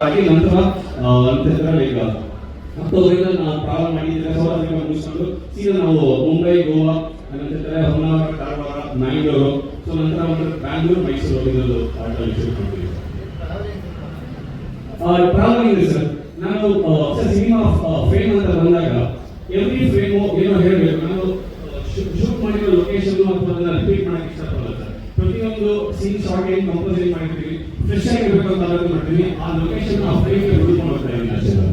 ಹಾಗೆ ನಂತರ ಲೈಕ್ ಅಕ್ಟೋಬರಿಂದ ನಾವು ಪ್ರಾರಂಭ ಮಾಡಿದ್ರೆ ಸೌರಾಷ್ಟ್ರ ಮುಗಿಸ್ಕೊಂಡು ಸೀದಾ ನಾವು ಮುಂಬೈ, ಗೋವಾ ನಂತರ ಹೊನ್ನಾವರ ಕಾರವಾರ ಮ್ಯಾಂಗ್ಳೂರು ಸೊ ನಂತರ ಒಂದು ಬ್ಯಾಂಗ್ಳೂರು, ಮೈಸೂರು ಇದೊಂದು ಶುರು ಟ್ರಾವೆಲಿಂಗ್ ಇದೆ ಸರ್. ನಾನು ಸರ್, ಸಿನಿಮಾ ಫ್ರೇಮ್ ಅಂತ ಬಂದಾಗ ಎವ್ರಿ ಫ್ರೇಮು ಏನೋ ಹೇಳಬೇಕು. ನಾನು ಶೂಟ್ ಮಾಡಿರೋ ಲೊಕೇಶನ್ ಅಥವಾ ರಿಪೀಟ್ ಮಾಡಕ್ಕೆ ಇಷ್ಟಪಡಲ್ಲ ಸರ್. ಪ್ರತಿಯೊಂದು ಸೀನ್ ಶಾರ್ಟ್ ಏನು ಕಂಪೋಸಿಂಗ್ ಮಾಡಿರ್ತೀವಿ ಫ್ರೆಶ್ ಆಗಿರ್ಬೇಕು ಅಂತ ಆಲೋಚನೆ ಮಾಡ್ತೀನಿ ಆ ಲೊಕೇಶನ್ ಫ್ರೇಮ್ಗೆ ಹುಡುಕೊಂಡು ಇದ್ದೀನಿ ಅಷ್ಟೇ sir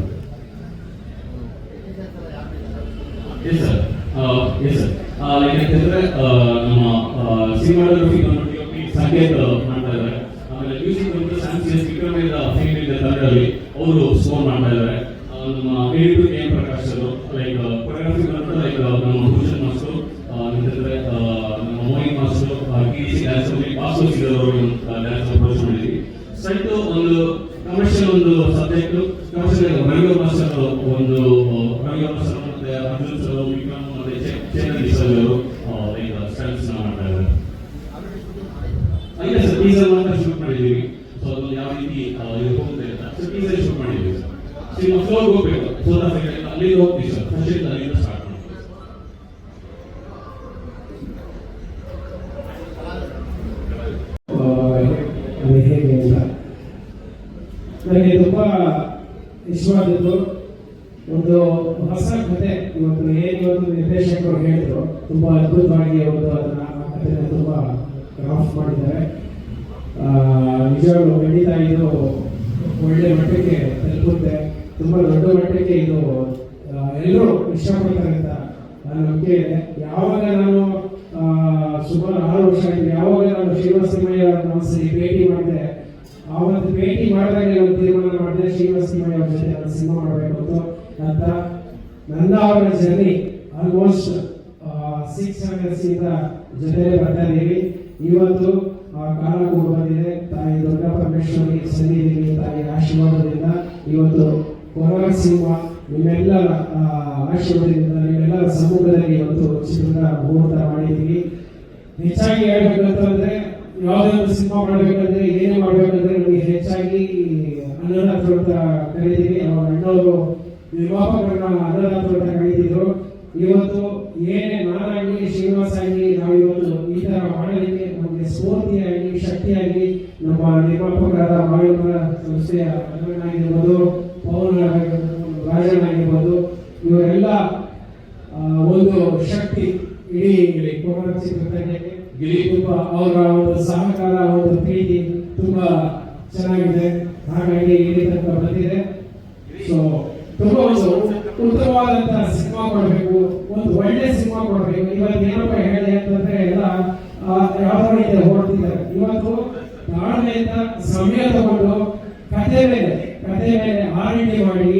yes sir yes sir ಆ, ನಮ್ಮ ಸಿನಿಮಾಟೋಗ್ರಫಿ ಸಂಕೇತ ಮಾಡ್ತಾ ಇದ್ದಾರೆ. ಆಮೇಲೆ ಮ್ಯೂಸಿಕ್ ಬಂದು ಸ್ಯಾಮ್ಸಿಯಸ್ ವಿಕ್ರಮೇಂದ್ರ ಇಂದ ಕನ್ನಡದಲ್ಲಿ ಅವರು ಸ್ಕೋರ್ ಮಾಡ್ತಾ ಇದ್ದಾರೆ. ಆ, ನಮ್ಮ ಎಡಿಟರ್ ಕೆ ಎಂ ಪ್ರಕಾಶ್ ಅವರು ಲೈಕ್ ಕೊರಿಯೋಗ್ರಫಿ ಬಂದು ಲೈಕ್ ನಮ್ಮ ಭೂಷಣ್ ಮಾಸ್ಟರ್ ಅಂತಂದ್ರೆ ನಮ್ಮ ಮೋಹಿನ್ ಮಾಸ್ಟರ್ ಸಿ ಡ್ಯಾನ್ಸ್ ಬಾಸು ಡ್ಯಾನ್ಸ್ ಅಪ್ರೋಚ್ ಮಾಡಿದ್ವಿ ಸೈಟ್ ಒಂದು ಕಮರ್ಷಿಯಲ್ ಒಂದು ಸಬ್ಜೆಕ್ಟ್ ಕಮರ್ಷಿಯಲ್ ರವಿ ಮಾಸ್ಟರ್ ಒಂದು ರವಿ ಮಾಸ್ಟರ್ ಮತ್ತೆ ಅರ್ಜುನ್ ಸರ್ ವಿಕ್ರಮ್ ಮತ್ತೆ ಚೇತನ್ ಸರ್ ಅವರು ಸ್ಟೈಲ್ಸ್ ಮಾಡ್ತಾ ಇದ್ದಾರೆ. ಇಲ್ಲ ಸರ್ ಟೀಸರ್ ಮಾತ್ರ ಶೂಟ್ ಮಾಡಿದ್ದೀವಿ. ಸೊ ಅದು ಯಾವ ರೀತಿ ಹೋಗುತ್ತೆ ಅಂತ ಸೊ ಟೀಸರ್ ಶೂಟ್ ಮಾಡಿದ್ದೀವಿ ಸೊ ಮಕ್ಕಳು ಹೋಗ್ಬೇಕು. ಸೋದಾ ಸೆಕೆಂಡ್ ಅಲ್ಲಿಂದ ಹೋಗ್ತೀವಿ ಸರ್ ಫಸ್ಟ್ ಇಂದ ಅಲ್ಲಿಂದ ಸ್ಟಾರ್ಟ್ ಮಾಡ್ತೀವಿ ಆ, ಅದು ಹೇಗೆ ಅಂತ ನನಗೆ ತುಂಬ ಇಷ್ಟವಾದದ್ದು ಒಂದು ಹೊಸ ಕತೆ ಇವತ್ತು ಏನು ಇವತ್ತು ನಿರ್ದೇಶಕರು ಹೇಳಿದ್ರು ತುಂಬ ಅದ್ಭುತವಾಗಿ ಒಂದು ಅದನ್ನ ಆ ಕಥೆನ ತುಂಬ ಕ್ರಾಫ್ಟ್ ಮಾಡಿದ್ದಾರೆ. ನಿಜವಾಗ್ಲು ಖಂಡಿತ ಇದು ಒಳ್ಳೆ ಮಟ್ಟಕ್ಕೆ ತಲುಪುತ್ತೆ. ತುಂಬ ದೊಡ್ಡ ಮಟ್ಟಕ್ಕೆ ಇದು ಆ, ಎಲ್ಲರೂ ಇಷ್ಟಪಡ್ತಾರೆ ಅಂತ ನಾನು ನಂಬಿಕೆ ಇದೆ. ಯಾವಾಗ ನಾನು ಆ, ಸುಮಾರು ಆರು ವರ್ಷ ಆಯ್ತು ಯಾವಾಗ ನಾನು ಶ್ರೀನಿವಾಸ ಸಿಂಹಯ್ಯ ಅವ್ರನ್ನ ಒಂದ್ಸರಿ ಭೇಟಿ ಮಾಡಿದೆ ಆವತ್ತು ಭೇಟಿ ಮಾಡಿದಾಗ ಒಂದು ತೀರ್ಮಾನ ಮಾಡಿದೆ ಶ್ರೀನಿವಾಸ ಸಿಂಹಯ್ಯ ಅವ್ರ ಜೊತೆ ಸಿನಿಮಾ ಮಾಡಬೇಕು ಅಂತ. ನಂತರ ನನ್ನ ಅವರ ಜರ್ನಿ ಆಲ್ಮೋಸ್ಟ್ ಸಿಕ್ಸ್ ಹಂಡ್ರೆಡ್ಸ್ ಇಂದ ಜೊತೆಲೇ ಬರ್ತಾ ಇದ್ದೀವಿ. ಇವತ್ತು ಕಾರಣ ಕೂಡ ಬಂದಿದೆ. ತಾಯಿ ದುರ್ಗಾ ಪರಮೇಶ್ವರಿ ಸನ್ನಿಧಿಗೆ ತಾಯಿ ಆಶೀರ್ವಾದದಿಂದ ಇವತ್ತು ಕೊರೋನಾ ಸಿನಿಮಾ ನಿಮ್ಮೆಲ್ಲರ ಆಶೀರ್ವಾದದಿಂದ ನಿಮ್ಮೆಲ್ಲರ ಸಮೂಹದಲ್ಲಿ ಇವತ್ತು ಚಿತ್ರದ ಮುಹೂರ್ತ ಮಾಡಿದ್ದೀವಿ. ಹೆಚ್ಚಾಗಿ ಹೇಳ್ಬೇಕಂತಂದ್ರೆ ಯಾವುದೇ ಒಂದು ಸಿನಿಮಾ ಮಾಡಬೇಕಂದ್ರೆ, ಏನೇ ಮಾಡಬೇಕಂದ್ರೆ ನಮಗೆ ಹೆಚ್ಚಾಗಿ ಅನ್ನದ ಅಂತ ಕರೀತೀವಿ. ಅವಾಗ ಅಣ್ಣವರು ನಿರ್ಮಾಪಕರನ್ನ ಅರ್ಧರಾತ್ರಿ ಕರೀತಿದ್ರು ಇವತ್ತು ಏನೇ ನಾನಾಗಿ ಶ್ರೀನಿವಾಸ ಆಗಲಿ ನಾವು ಇವತ್ತು ಈ ತರ ಮಾಡಲಿಕ್ಕೆ ನಮಗೆ ಸ್ಫೂರ್ತಿಯಾಗಿ, ಶಕ್ತಿಯಾಗಿ ನಮ್ಮ ನಿರ್ಮಾಪಕರಾದ ಮಾವಿನ ಸಂಸ್ಥೆಯ ಆಗಿರ್ಬೋದು ಪವನ್ ರಾಜನಾಗಿರ್ಬೋದು, ಇವರೆಲ್ಲ ಒಂದು ಶಕ್ತಿ ಇಡೀ ಕೊರೋನಾ ತುಂಬ ಅವರ ಒಂದು ಸಹಕಾರ, ಒಂದು ಪ್ರೀತಿ ತುಂಬಾ ಚೆನ್ನಾಗಿದೆ. ಹಾಗಾಗಿ ಇಲ್ಲಿ ತನಕ ಬಂದಿದೆ ಸೊ ತುಂಬಾ ಉತ್ತಮವಾದಂತಹ ಸಿನಿಮಾ ಕೊಡಬೇಕು ಒಂದು ಒಳ್ಳೆ ಸಿನಿಮಾ ಕೊಡಬೇಕು. ಇವತ್ತು ಏನಪ್ಪ ಹೇಳಿದೆ ಅಂತಂದ್ರೆ ಎಲ್ಲ ಆ, ಯಾವ್ದೋ ರೀತಿ ಹೊರಡ್ತಿದ್ದಾರೆ. ಇವತ್ತು ತಾಳ್ಮೆಯಿಂದ ಸಮಯ ತಗೊಂಡು ಕತೆ ಮೇಲೆ ಕತೆ ಮೇಲೆ ಆರ್ಡಿ ಮಾಡಿ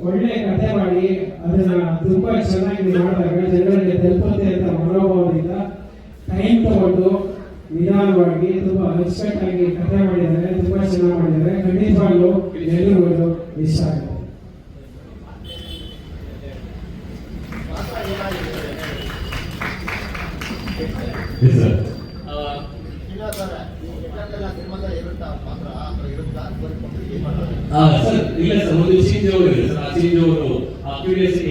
ಒಳ್ಳೆ ಕತೆ ಮಾಡಿ ಅದನ್ನ ತುಂಬಾ ಚೆನ್ನಾಗಿ ಮಾಡಿದಾಗ ಜನರಿಗೆ ತಲುಪುತ್ತೆ ಅಂತ ಮನೋಭಾವದಿಂದ ಟೈಮ್ ತಗೊಂಡು ನಿಧಾನವಾಗಿ ತುಂಬಾ ಅಚ್ಚುಕಟ್ಟಾಗಿ ಕತೆ ಮಾಡಿದ್ದಾರೆ ತುಂಬಾ ಚೆನ್ನಾಗಿ ಮಾಡಿದ್ದಾರೆ. ಖಂಡಿತವಾಗ್ಲೂ ಎಲ್ಲರಿಗೂ ಇಷ್ಟ ಆಗುತ್ತೆ ಎಸ್ ಸರ್ ಇಲ್ಲ ಸರ್ ಒಂದು ಚೇಂಜ್ ಇದೆ ಸರ್. ಆ ಚೇಂಜ್ ಅವರು ಆಶೀರ್ವದಿಸಿ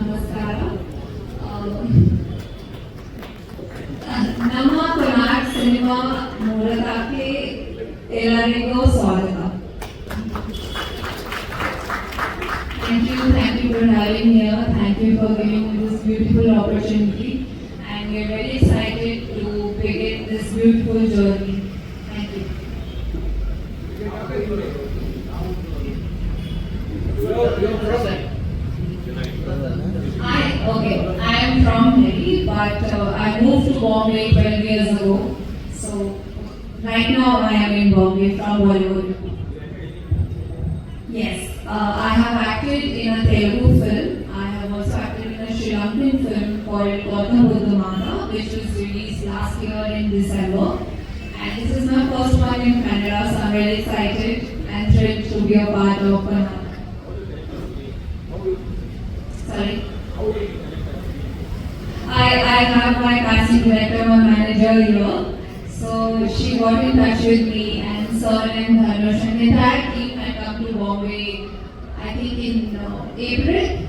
ನಮಸ್ಕಾರ. I, okay, I am from Delhi, but I moved to Bombay 12 years ago. So, right now I am in Bombay from Bollywood. Yes, uh, I have acted in a Telugu film. I have also acted in a Sri Lankan film called Gautam Buddha Mata, which was released last year in December. Very excited and thrilled to be a part of Kannada. Sorry. I, I have my casting director, my manager here. So she got in touch with me and Sir and Dhanush and the entire team had come to Bombay, I think in uh, April.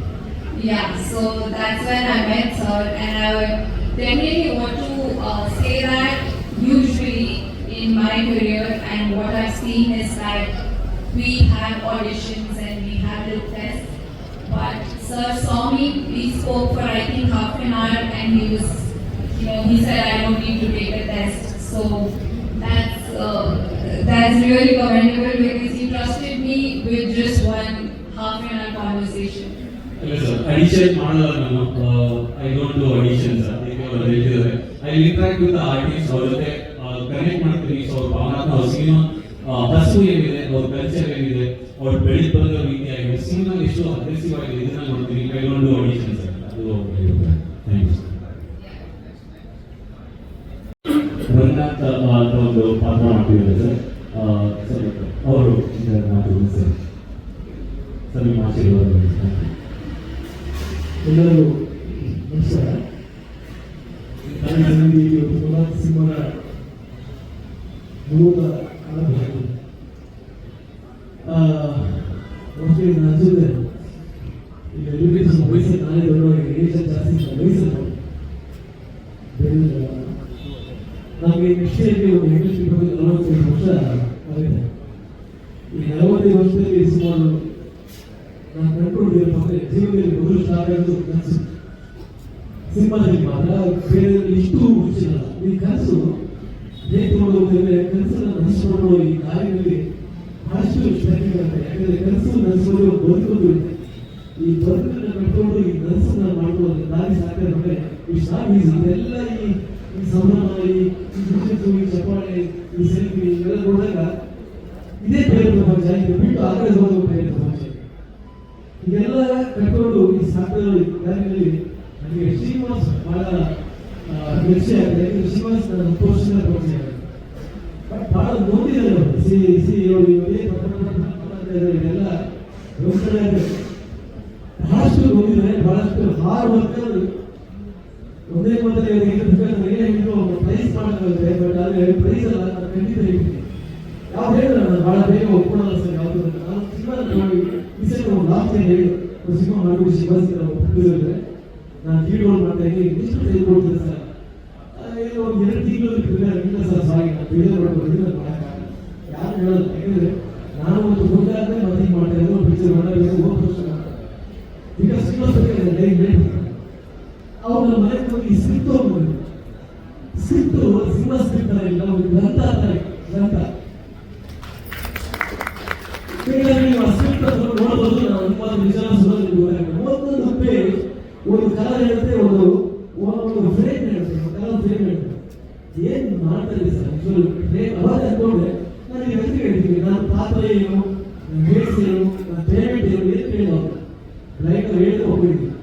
Yeah, so that's when I met Sir and I definitely want to uh, say that usually in my career what I've seen is that we have auditions and we have the tests. But Sir saw me, we spoke for I think half an hour and he was, you know, he said I don't need to take a test. So that's, uh, that's really commendable because he trusted me with just one half an hour conversation. ಇಲ್ಲ sir addition ಮಾಡಲ್ಲ ನಾನು I don't do audition sir ಅದಕ್ಕೆ ಅವ್ರು ಹೇಳ್ತಿದ್ದಾರೆ I interact with artist ಅವ್ರ ಜೊತೆ connect ಮಾಡ್ತೀನಿ so ಅವ್ರ ಭಾವನಾತ್ಮ ಅವ್ರ ಸಿನಿಮಾ ಹಸು ಏನಿದೆ ಅವ್ರ ಕಲ್ಚರ್ ಏನಿದೆ ಅವ್ರ ಬೆಳೆದು ಬಂದ ರೀತಿ ಆಗಿದೆ. ಸಿನಿಮಾ ಎಷ್ಟು ಅಗ್ರೆಸಿವ್ ಆಗಿದೆ ಇದನ್ನ ನೋಡ್ತೀನಿ. ಕೈಗೊಂಡು ಆಡಿಷನ್ಸ್ ಅದು ರಂಗನಾಥ್ ಅಂತ ಒಂದು ಪಾತ್ರ ಮಾಡ್ತಿದ್ದಾರೆ ಸರ್. ಅವರು ಸರ್. ಸರ್ ನಿಮ್ಮ ಆಶೀರ್ವಾದ ಎಲ್ಲರೂ ನಮಸ್ಕಾರ. ಸಿಂಹನ ಆರಂಭ ಮೋಸ್ಟ್ಲಿ ಅನ್ಸುತ್ತೆ ಈಗ ಸ್ವಲ್ಪ ವಯಸ್ಸು ನಾನೇ ದೊಡ್ಡವರಿಗೆ ಜಾಸ್ತಿ ವಯಸ್ಸು ನಮಗೆ ಇಯರ್ಗೆ ಒಂದು ವರ್ಷ ಆಗಿದೆ ಈ ನಲವತ್ತೈದು ವರ್ಷದಲ್ಲಿ ಸುಮಾರು ನಾನು ಕಂಡುಕೊಂಡಿರೋ ಮತ್ತೆ ಜೀವನದಲ್ಲಿ ಮೊದಲು ಸ್ಟಾರ್ಟ್ ಆಗೋದು ಕನಸು ಸಿನಿಮಾದಲ್ಲಿ ಮಾತ್ರ ಇಷ್ಟು ಹುಚ್ಚಿಲ್ಲ ಈ ಕನಸು ಹೇಗೆ ತಗೊಂಡೋಗ್ತೇವೆ ಕನಸನ್ನ ನನಸ್ಕೊಂಡು ಈ ಕಾರ್ಯದಲ್ಲಿ ಬಹಳಷ್ಟು ಆಗುತ್ತೆ ಯಾಕಂದ್ರೆ ಕನಸನ್ನು ನಡೆಸಿಕೊಂಡು ಬದುಕೊಂಡು ಈ ಬದುಕನ್ನು ಕಟ್ಕೊಂಡು ಈ ಕನಸನ್ನ ಮಾಡ್ಕೊಂಡು ದಾರಿ ಸಾಕ್ತಾರೆ ಈ ನಾಟ್ ಇದೆಲ್ಲ ಈ ಈ ಸಂಭ್ರಮ ಈ ಜುಜುತ್ಸು, ಈ ಚಪ್ಪಾಳೆ ಈ ಸೆಲ್ಫಿ ಇವೆಲ್ಲ ನೋಡಿದಾಗ ಇದೇ ಬೇರೆ ಪ್ರಪಂಚ ಇದು ಬಿಟ್ಟು ಆ ಕಡೆ ಹೋಗೋದು ಬೇರೆ ಪ್ರಪಂಚ ಇದೆಲ್ಲ ಕಟ್ಕೊಂಡು ಈ ಸಾಧನೆ ದಾರಿಯಲ್ಲಿ ನನಗೆ ಶ್ರೀನಿವಾಸ್ ಬಹಳ ಪರಿಚಯ ಆಗಿದೆ ಶ್ರೀನಿವಾಸ್ ಆಗಿದೆ ಬಟ್ ಬಹಳ ನೋಡಿದ್ದಾರೆ ಸಿ ಸಿ ಅವರು ಇವರೇ ಇದೆಲ್ಲ ಯೋಚನೆ ಬಹಳಷ್ಟು ನೋಡಿದ್ದಾರೆ ಬಹಳಷ್ಟು ಹಾರ್ಡ್ ವರ್ಕರ್ ಒಂದೇ ಮಾತ್ರ ಇವರಿಗೆ ಹೇಳಿದ್ರು ಪ್ರೈಸ್ ಮಾಡಲಾಗುತ್ತೆ ಬಟ್ ಆದರೆ ಪ್ರೈಸ್ ಅಲ್ಲ, ನಾನು ಖಂಡಿತ ಹೇಳ್ತೀನಿ. ಯಾವ್ದು ಹೇಳಿದ್ರೆ ನಾನು ಬಹಳ ಬೇಗ ಒಪ್ಕೊಳ್ಳಲ್ಲ ಸರ್, ಯಾವುದು ನಾನು ಸಿನಿಮಾ ನೋಡಿ, ಈ ಒಂದು ಲಾಸ್ಟ್ ಹೇಳಿ ಸಿನಿಮಾ ಮಾಡ್ಬಿಟ್ಟು ಶಿವಾಜಿ ಒಪ್ಪಿದ್ರೆ ನಾನು ರೋಲ್ ಮಾಡ್ತಾ ಇದ್ದೀನಿ, ಇಷ್ಟು ಟೈಮ್ ಕೊಡ್ತೀನಿ ಸರ್ ಆ, ಏನು ಒಂದು ಎರಡು ತಿಂಗಳು ಪ್ರಿಪೇರ್ ಇಲ್ಲ ಸರ್ ಸಾರಿ ನಾನು ಪ್ರಿಪೇರ್ ಮಾಡ್ಕೊಂಡಿದ್ದೀನಿ ನಾನು ಮಾಡೋಕ್ಕಾಗಲ್ಲ ಯಾರು ಹೇಳೋದು ನಾನು ಒಂದು ಮುಂದೆ ಆದ್ರೆ ಮತ್ತೆ ಹಿಂಗೆ ಮಾಡ್ತಾ ಇದ್ದೀನಿ ಒಂದು ಪಿಕ್ಚರ್ ಮಾಡಬೇಕು ಹೋಗಿ ವರ್ಷ ಈಗ ಬಗ್ಗೆ ಡೈಲಿ ಅವ್ರು ನಮ್ಮ ಮನೆಗೆ ಹೋಗಿ ಸ್ಕ್ರಿಪ್ಟ್ ಇಲ್ಲ ಒಂದು ಗ್ರಂಥ ಅಂತಾರೆ ಗ್ರಂಥ. ನೀವು ಆ ಒಂದು ಕಲರ್ ಹೇಳುತ್ತೆ, ಒಂದು ಒಂದು ಫ್ರೇಮ್ ಹೇಳುತ್ತೆ ಕಲರ್ ಫ್ರೇಮ್ ಹೇಳುತ್ತೆ. ಏನ್ ಮಾಡ್ತಾರೆ ಸರ್? ಅವಾಗ ಅನ್ಕೊಂಡ್ರೆ ನನಗೆ ಹೆಸರು ಹೇಳ್ತೀನಿ ನಾನು ಪಾತ್ರ ಏನು ರೇಟ್ಸ್ ಏನು ನನ್ನ ಪೇಮೆಂಟ್ ಏನು ಏನು ಕೇಳೋದು ಲೈಕ್ ಹೇಳಿದ್ರೆ ಹೋಗ್ಬಿಡ್ತೀನಿ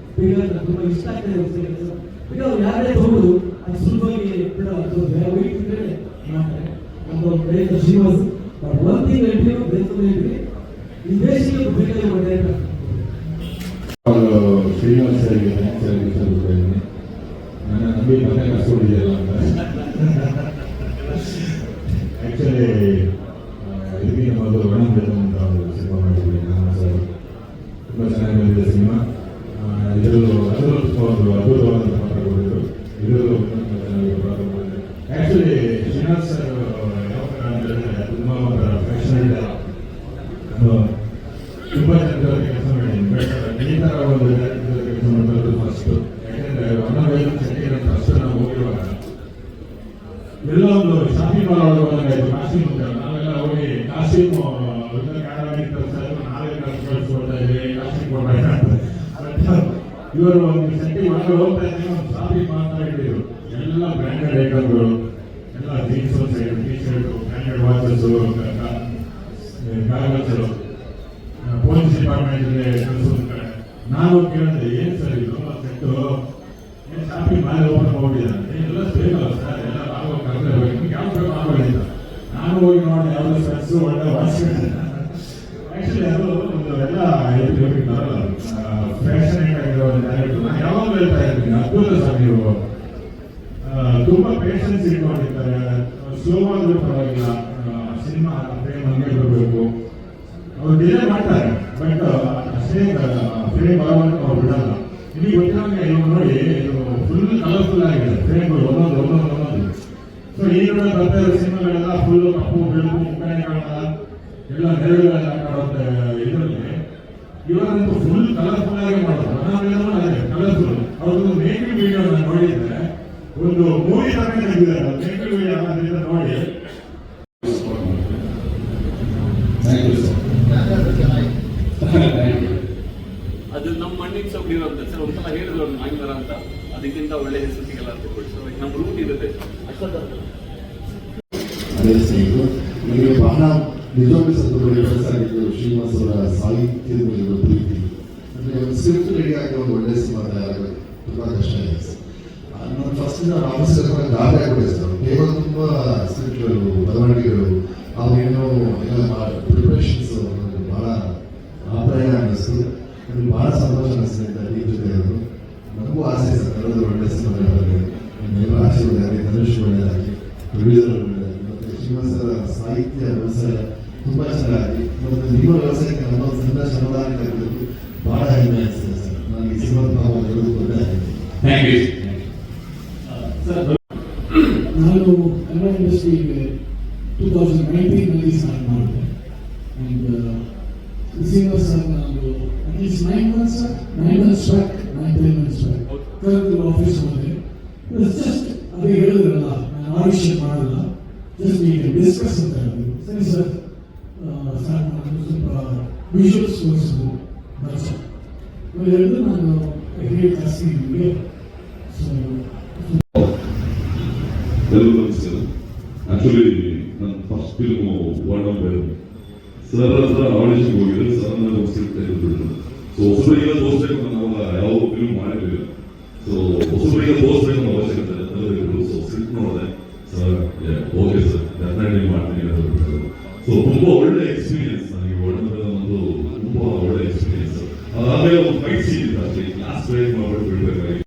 ತುಂಬ ಇಷ್ಟ ಆಗ್ತದೆ ಕೆಲಸ. ಈಗ ಅವ್ರು ಯಾರೇ ತಗೊಳ್ಳೋದು ಅದು ಸುಲಭವಾಗಿ ಕೂಡ ಅದು ವೈಟ್ ಇದ್ರೆ ಮಾಡ್ತಾರೆ ನಮ್ಮ ಪ್ರಯತ್ನ ಶ್ರೀನಿವಾಸ್ ಬಟ್ ಒನ್ ಥಿಂಗ್ ಹೇಳ್ತೀವಿ ಪ್ರಯತ್ನ ಹೇಳ್ತೀವಿ ದೇಶಕ್ಕೆ ಬೇಕಾಗಿ ಮಾಡಿದ್ರೆ ಅವರು ಶ್ರೀನಿವಾಸ್ ಥ್ಯಾಂಕ್ಸ್ ಹೇಳಿ ನನ್ನ ನಂಬಿ ಮನೆ ಕರ್ಸ್ಕೊಂಡಿದ್ದೀರಲ್ಲ ಅಂತ ಆ್ಯಕ್ಚುಲಿ ಇದಕ್ಕಿಂತ ಮೊದಲು ಒಣಂಬೆದ ಅಂತ ಒಂದು ಸಿನಿಮಾ ಮಾಡಿದ್ವಿ, ನಾನು ಸರ್ ತುಂಬ ಚೆನ್ನಾಗಿ ಬಂದಿದೆ ಸಿನಿಮಾ. ಇದರಲ್ಲೂ ಅದರಲ್ಲೂ ಒಂದು ಅದ್ಭುತವಾದಂಥ ಪಾತ್ರ ಕೊಟ್ಟಿದ್ರು ಇದರಲ್ಲೂ ತುಂಬ ಚೆನ್ನಾಗಿ ಪಾತ್ರ ಮಾಡಿದ್ರು ಆ್ಯಕ್ಚುಲಿ ಶ್ರೀನಿವಾಸ್ ಸರ್ ಯಾವ ಥರ ಅಂತ ಹೇಳಿದ್ರೆ ತುಂಬ ಒಂಥರ ಫ್ಯಾಷನೇಟ್ ತುಂಬಾ ಜನರ ಕೆಲಸ ಮಾಡಿದ್ದೀನಿ ಬಟ್ ಈ ತರ ಒಂದು ಜನರ ಕೆಲಸ ಮಾಡೋದು ಫಸ್ಟ್ ಯಾಕಂದ್ರೆ ಒನ್ ವೈಲ್ ಸೆಕೆಂಡ್ ಫಸ್ಟ್ ನಾವು ಹೋಗಿರುವಾಗ ಎಲ್ಲ ಒಂದು ಶಾಪಿಂಗ್ ಮಾಲ್ ಒಳಗೆ ಹೋದಂಗಾಯ್ತು ಕಾಸ್ಟ್ಯೂಮ್ ಅಂತ ನಾವೆಲ್ಲ ಹೋಗಿ ಕಾಸ್ಟ್ಯೂಮ್ ನಾವೇ ಕಳ್ಸ್ಕೊಡ್ತಾ ಇದ್ದೀವಿ ಕಾಸ್ಟ್ಯೂಮ್ ಕೊಡ್ತಾ ಬಟ್ ಇವರು ಒಂದು ಸೆಟ್ಟಿ ಮಾಡಲು ಹೋಗ್ತಾ ಒಂದು ಸಾಫಿ ಮಾತ್ರ ಇಟ್ಟಿದ್ರು ಎಲ್ಲ ಬ್ರ್ಯಾಂಡೆಡ್ ಐಟಮ್ಗಳು ಎಲ್ಲ jeans T shirt branded watches ಗಾಗಲ್ಸರು police department ಕಡೆ ನಾನು ಕೇಳಿದೆ, ಏನ್ ಸರ್ ಇದು? ಸೆಟ್ಟು ಸಾಫಿ ಶಾಪಿಂಗ್ ಮಾಡಿ ಓಪನ್ ಮಾಡ್ಬಿಟ್ಟಿದ್ದಾರೆ ಎಲ್ಲ ಬೇಕಲ್ಲ ಸರ್ ಎಲ್ಲ ಕರೆದ್ರೆ ನಿಮ್ಗೆ ಯಾವ ಬೇಕು ನಾನು ಹೋಗಿ ನೋಡಿ, ಯಾವ್ದು ಸ್ಪೆಕ್ಸ್ ಒಳ್ಳೆ ವಾಚ್ ಆಕ್ಚುಲಿ ಅದು ಒಂದು ಎಲ್ಲ ಎಲೆಕ್ಟ್ರಿಕ್ ಬರಲ್ಲ ಫ್ಯಾಷನ್ ಆಗಿರೋ ಒಂದು ಡೈರೆಕ್ಟ್ ನಾನು ಯಾವಾಗಲೂ ಹೇಳ್ತಾ ಇರ್ತೀನಿ ಅದ್ಭುತ ಸರ್ ನೀವು ಆ, ತುಂಬಾ ಪೇಷನ್ಸ್ ಇಟ್ಕೊಂಡಿರ್ತಾರೆ ಸ್ಲೋ ಆದ್ರೂ ಪರವಾಗಿಲ್ಲ ಸಿನಿಮಾ ಫ್ರೇಮ್ ಹಂಗೆ ಬರಬೇಕು ಅವ್ರು ಡಿಲೇ ಮಾಡ್ತಾರೆ ಬಟ್ ಅಷ್ಟೇ ಫ್ರೇಮ್ ಬಿಡಲ್ಲ. ಇಲ್ಲಿ ನೋಡಿ, ಇದು ಫುಲ್ ಕಲರ್ಫುಲ್ ಆಗಿದೆ. ಫ್ರೇಮ್ಗಳು ಒಂದೊಂದು ಒಂದೊಂದು ಒಂದೊಂದು. ಸೊ ಫುಲ್ ಕಪ್ಪು, ಬೆಳಕು ಮುಖನೇ ಕಾಣಲ್ಲ ಎಲ್ಲ ನೆರಳುಗಳೆಲ್ಲ ಕಾಣುತ್ತೆ ಇದರಲ್ಲಿ. ಇವರಂತೂ ಫುಲ್ ಕಲರ್ಫುಲ್ ಆಗಿ ಮಾಡೋದು ನಾವೆಲ್ಲರೂ ಅದೇ ಕಲರ್ಫುಲ್ ನೋಡಿದ್ರೆ ಒಂದು ಮೂವಿ ತರ ತೆಗೆದಿದ್ದಾರೆ ಮೇಕಿಂಗ್ ವಿಡಿಯೋ ಅದರಿಂದ ನೋಡಿ ಥ್ಯಾಂಕ್ ಯು ಸರ್ ಅದು ನಮ್ಮ ಮಣ್ಣಿನ ಸೊಪ್ಪು ಇರೋದು ಸರ್ ಒಂದ್ಸಲ ಹೇಳಿದ್ರು ಅವ್ರು ನಾಗಿಮರ ಅಂತ ಅದಕ್ಕಿಂತ ಒಳ್ಳೆ ಹೆಸರು ಸಿಗಲ್ಲ ಅಂತ ಹೇಳಿ ಸೊ ನಮ್ಮ ರೂಟ್ ಇರುತ್ತೆ ಅಷ್ಟೊಂದು ಅದೇ ಸ್ನೇಹಿತರು ನನಗೆ ಬಹಳ ನಿಜವಾಗ್ಲೂ ಸಂತೋಷ ಆಗಿದ್ದು ಶ್ರೀನಿವಾಸ್ ಅವರ ಸಾಹಿತ್ಯದ ಮೇಲೆ ಒಂದು ಪ್ರೀತಿ ರೆಡಿ ಆಗಿ ಒಂದು ಒಳ್ಳೆ ಸಿನಿಮಾ ತುಂಬಾ ಕಷ್ಟ ಇದೆ ನಾನು ಫಸ್ಟ್ ನಾನು ಆಫೀಸ್ ಕರ್ಕೊಂಡು ಗಾಬರಿ ಆಗ್ಬಿಟ್ಟೆ ಸರ್ ಕೇವಲ ತುಂಬ ಸ್ಕ್ರಿಪ್ಟ್ಗಳು ಬರವಣಿಗೆಗಳು ಅವೇನೋ ಎಲ್ಲ ಪ್ರಿಪ್ರೇಷನ್ಸ್ ಭಾಳ ಅಪಾಯ ಅನ್ನಿಸ್ತು. ನನಗೆ ಭಾಳ ಸಂತೋಷ ಅಂತ ಟೀಮ್ ಜೊತೆ ಅದು ನನಗೂ ಆಸೆ ಸರ್ ಒಳ್ಳೆ ಸಿನಿಮಾ ನಿಮ್ಮೆಲ್ಲ ಆಶೀರ್ವಾದ ಧನುಷ್ ಒಳ್ಳೆಯದಾಗಿ ಪ್ರೊಡ್ಯೂಸರ್ ಒಳ್ಳೆಯದಾಗಿ ಮತ್ತು ಶ್ರೀನಿವಾಸರ ಸಾಹಿತ್ಯ, ವ್ಯವಸಾಯ, ತುಂಬ ಚೆನ್ನಾಗಿ, ಮತ್ತು ನಿಮ್ಮ ವ್ಯವಸಾಯಕ್ಕೆ ನಮ್ಮ ಸಣ್ಣ ಶ್ರಮದಾನ ಭಾಳ ಹೆಮ್ಮೆ ಅನಿಸ್ತದೆ ಸರ್ ಗೊತ್ತೇ ಆಗಿದೆ ಥ್ಯಾಂಕ್ ಯು ಸರ್ ನಾನು ಕನ್ನಡ ಇಂಡಸ್ಟ್ರಿಗೆ ಟೂ ತೌಸಂಡ್ ನೈನ್ಟೀನಲ್ಲಿ ಸ್ಟಾರ್ಟ್ ಮಾಡಿದೆ ಆ್ಯಂಡ್ ಶ್ರೀನಿವಾಸ್ ಸರ್ ನಾನು at least nine months nine months back nine ten months back ಕರೆದು ಆಫೀಸ್ ಹೋದೆ ಜಸ್ಟ್ ಅದೇ ಹೇಳಿದ್ರಲ್ಲ, ನಾನು ಆಡಿಷನ್ ಮಾಡಲ್ಲ. ಜಸ್ಟ್ ಈಗ ಡಿಸ್ಕಸ್ ಅಂತ ಹೇಳಿದ್ರು ಸರಿ ಸರ್ ಸ್ಟಾರ್ಟ್ ಮಾಡೋದು ಸ್ವಲ್ಪ ವಿಜುವಲ್ಸ್ ತೋರಿಸೋದು ಎರಡು ನಾನು ಹೆರಿಗೆ ಜಾಸ್ತಿ ನಿಮಗೆ ನನ್ನ ಫಸ್ಟ್ ಫಿಲ್ಮು ವರ್ಣ ಬೇರೆ ಸರ್ ಹತ್ರ ಆಡಿಷನ್ಗೆ ಹೋಗಿದ್ರೆ ಸರ್ ನಾನು ಸ್ಕ್ರಿಪ್ಟ್ ತೆಗೆದುಬಿಟ್ಟು ನಾನು ಯಾವ ಮಾಡಿರಲಿಲ್ಲ. ಸೊ ಹೊಸಬರಿಗೆಲ್ಲ ತೋರಿಸ್ಬೇಕು ಅನ್ನೋ ಅವಶ್ಯಕತೆ ಎಲ್ಲರಿಗೂ ಸೊ ಓಕೆ ಸರ್ ಮಾಡ್ತೀನಿ ಅಂತ ತುಂಬ ಒಳ್ಳೆ ಎಕ್ಸ್ಪೀರಿಯನ್ಸ್